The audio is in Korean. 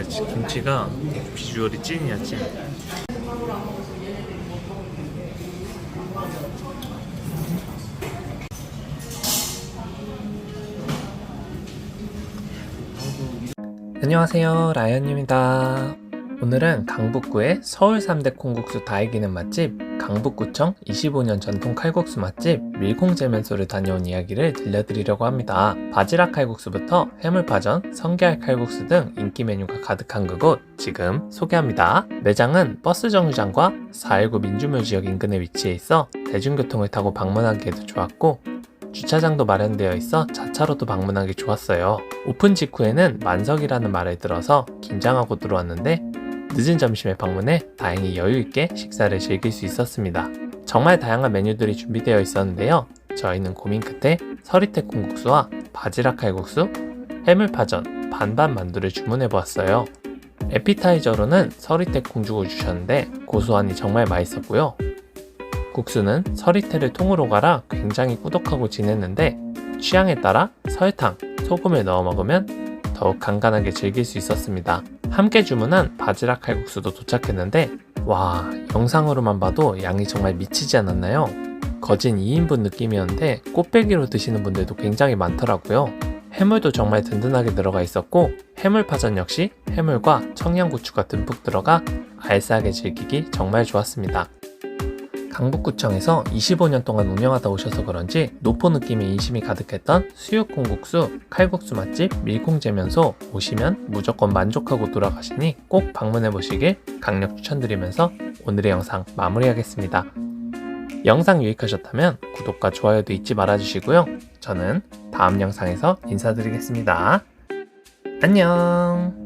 와 김치가 비주얼이 찐이야 찐. 안녕하세요 라이언입니다. 오늘은 강북구의 서울 3대 콩국수 다 이기는 맛집 강북구청 25년 전통 칼국수 맛집 밀콩재면소를 다녀온 이야기를 들려드리려고 합니다. 바지락 칼국수부터 해물파전, 성게알 칼국수 등 인기 메뉴가 가득한 그곳 지금 소개합니다. 매장은 버스 정류장과 419 민주묘 지역 인근에 위치해 있어 대중교통을 타고 방문하기에도 좋았고 주차장도 마련되어 있어 자차로도 방문하기 좋았어요. 오픈 직후에는 만석이라는 말을 들어서 긴장하고 들어왔는데 늦은 점심에 방문해 다행히 여유있게 식사를 즐길 수 있었습니다. 정말 다양한 메뉴들이 준비되어 있었는데요. 저희는 고민 끝에 서리태 콩국수와 바지락 칼국수, 해물파전, 반반 만두를 주문해 보았어요. 에피타이저로는 서리태 콩죽을 주셨는데 고소하니 정말 맛있었고요. 국수는 서리태를 통으로 갈아 굉장히 꾸덕하고 진했는데 취향에 따라 설탕, 소금을 넣어 먹으면 더욱 간간하게 즐길 수 있었습니다. 함께 주문한 바지락 칼국수도 도착했는데 와 영상으로만 봐도 양이 정말 미치지 않았나요? 거진 2인분 느낌이었는데 꽃배기로 드시는 분들도 굉장히 많더라고요. 해물도 정말 든든하게 들어가 있었고 해물파전 역시 해물과 청양고추가 듬뿍 들어가 알싸하게 즐기기 정말 좋았습니다. 강북구청에서 25년 동안 운영하다 오셔서 그런지 노포 느낌의 인심이 가득했던 수육콩국수, 칼국수 맛집 밀콩재면소 오시면 무조건 만족하고 돌아가시니 꼭 방문해 보시길 강력 추천드리면서 오늘의 영상 마무리하겠습니다. 영상 유익하셨다면 구독과 좋아요도 잊지 말아주시고요. 저는 다음 영상에서 인사드리겠습니다. 안녕!